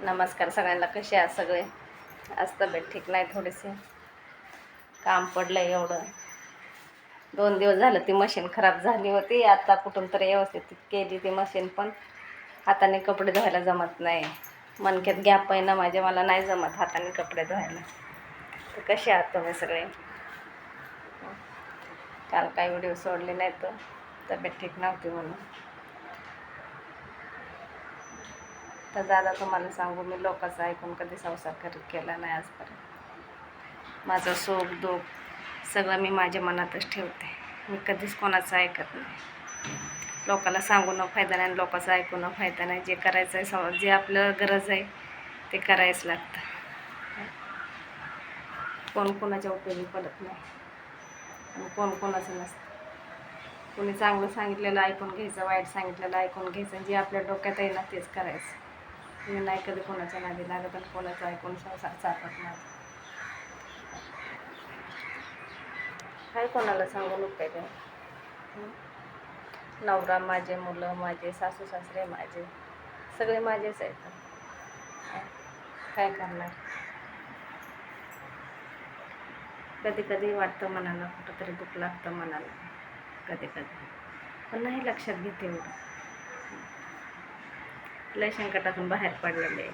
नमस्कार सगळ्यांना कसे आहात सगळे? आज तब्येत ठीक नाही थोडीशी. काम पडलं एवढं. दोन दिवस झालं ती मशीन खराब झाली होती. आता कुठून तरी व्यवस्थित केली ती मशीन पण. हाताने कपडे धुवायला जमत नाही. मनक्यात गॅप आहे ना माझे मला नाही जमत हाताने कपडे धुवायला. तर कसे आहात तुम्ही सगळे? काल काही व्हिडिओ सोडले नाही तर तब्येत ठीक नव्हती म्हणून. तर दादा तुम्हाला सांगू मी लोकांचं ऐकून कधी संसार करत केला नाही आजपर्यंत. माझं सुख दुःख सगळं मी माझ्या मनातच ठेवते. मी कधीच कोणाचं ऐकत नाही. लोकाला सांगून फायदा नाही आणि लोकांचं ऐकून फायदा नाही. जे करायचं आहे सम जे आपलं गरज आहे ते करायच लागतं. कोण कोणाच्या उपयोगी पडत नाही. आणि कोण कोणाचं नसतं. कोणी चांगलं सांगितलेलं ऐकून घ्यायचं वाईट सांगितलेलं ऐकून घ्यायचं जे आपल्या डोक्यात आहे ना तेच करायचं. मी नाही कधी कोणाच्या नादी लागत आणि कोणाचं ऐकून संसार चालत नाही. काय कोणाला सांगू नको हं? नवरा माझे मुलं माझे सासू सासरे माझे सगळे माझेच आहेत? काय करणार? कधी कधी वाटतं मनाला कुठंतरी दुःख लागतं मनाला. कधी कधी. पण नाही लक्षात घेते एवढं. लय संकटातून बाहेर पडलेले आहे.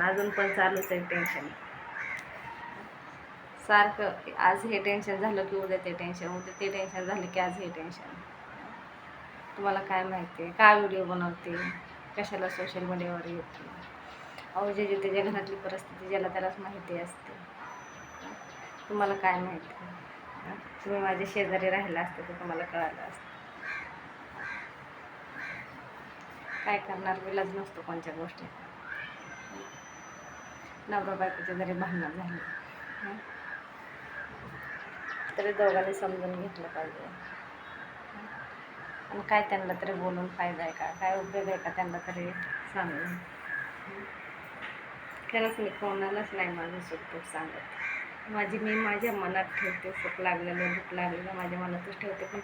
अजून पण चालूच आहे टेन्शन सारखं आज हे टेन्शन झालं की उद्या ते टेन्शन उद्या ते टेन्शन झालं की आज हे टेन्शन तुम्हाला काय माहिती आहे? काय व्हिडिओ बनवते? कशाला सोशल मीडियावर येते? अहो जे जे त्याच्या घरातली परिस्थिती ज्याला त्यालाच माहिती असते. तुम्हाला काय माहिती तुम्ही माझ्या शेजारी राहिला असते तर तुम्हाला कळालं असतं. काय करणार? विलाज नसतो कोणत्या गोष्टी नवरा बायकोचे जरी भांडण झाली तरी दोघांनी समजून घेतलं पाहिजे. आणि काय त्यांना तरी बोलून फायदा आहे का? काय उपयोग आहे का त्यांना तरी सांगून? खरंच मी कोणालाच नाही माझं सुख दुःख सांगत. माझी मी माझ्या मनात ठेवते सुख लागलेलं दुःख लागलेलं माझ्या मनातच ठेवते पण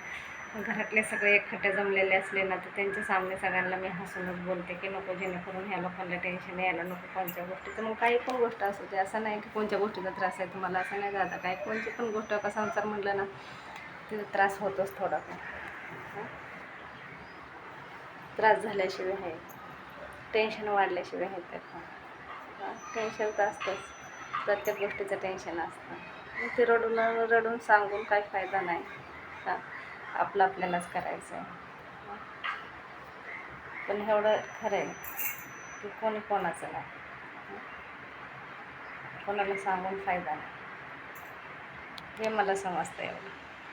घरातले सगळे एकखट्टे जमलेले असले ना तर त्यांच्या सामने सगळ्यांना मी हसूनच बोलते की नको जेणेकरून ह्या लोकांना टेन्शन यायला नको कोणत्या गोष्टीचं मग काही पण गोष्ट असू दे असं नाही की कोणत्या गोष्टीचा त्रास आहे तुम्हाला असं नाही जाता काय कोणती पण गोष्ट का संसार म्हटलं ना तिचा त्रास होतोच थोडाफार हं? त्रास झाल्याशिवाय आहे. टेन्शन वाढल्याशिवाय आहे तर टेन्शन तर असतंच. प्रत्येक गोष्टीचं टेन्शन असतं. ते रडून रडून सांगून काही फायदा नाही. का आपलं आपल्यालाच करायचं आहे. पण एवढं खरं आहे. की कोणी कोणाचं नाही. कोणाला सांगून फायदा नाही. हे मला समजतं एवढं.